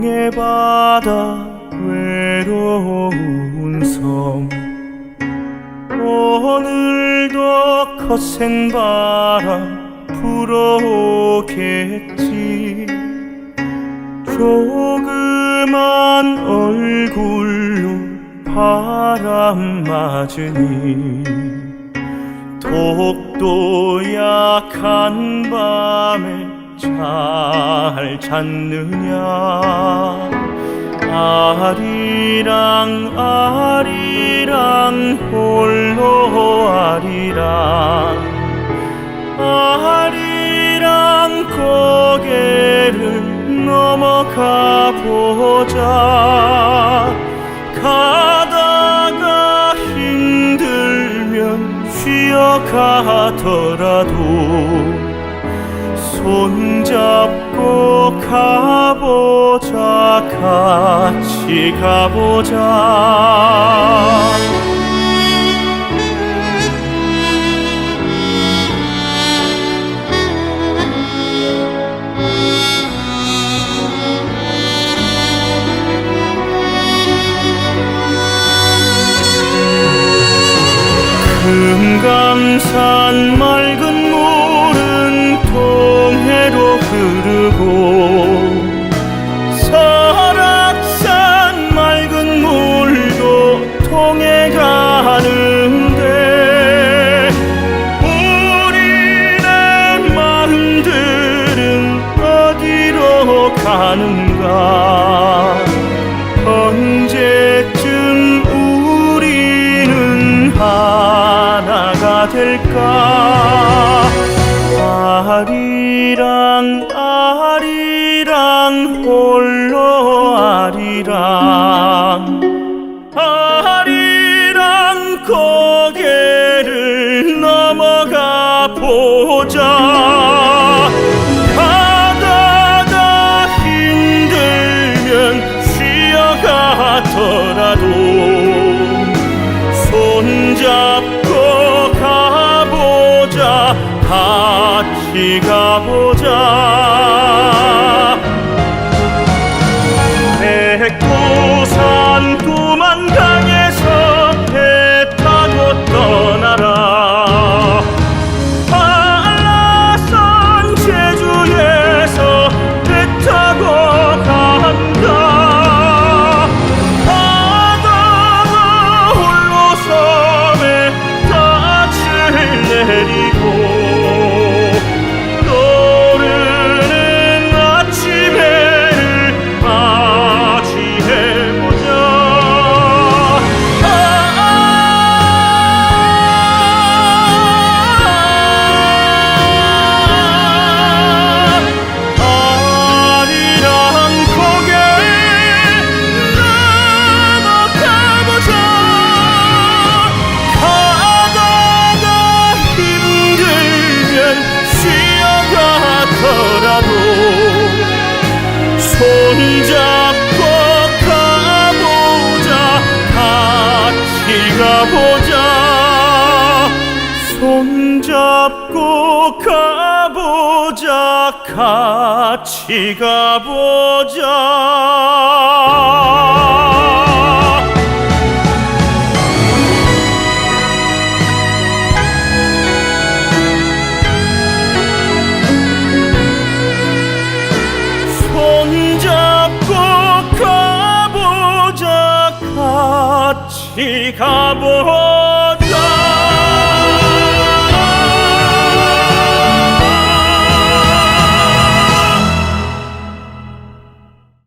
동해 바다 외로운 섬. 오늘도 거센 바람 불어오겠지. 조그만 얼굴로 바람 맞으니 독도 약한 밤에 잘 잤느냐? 아리랑 아리랑 홀로 아리랑. 아리랑 고개를 넘어가 보자. 가다가 힘들면 쉬어가더라도 손잡고 가보자 같이 가보자. 금강산 같 가보자. 같이 가보자. 같이 가보자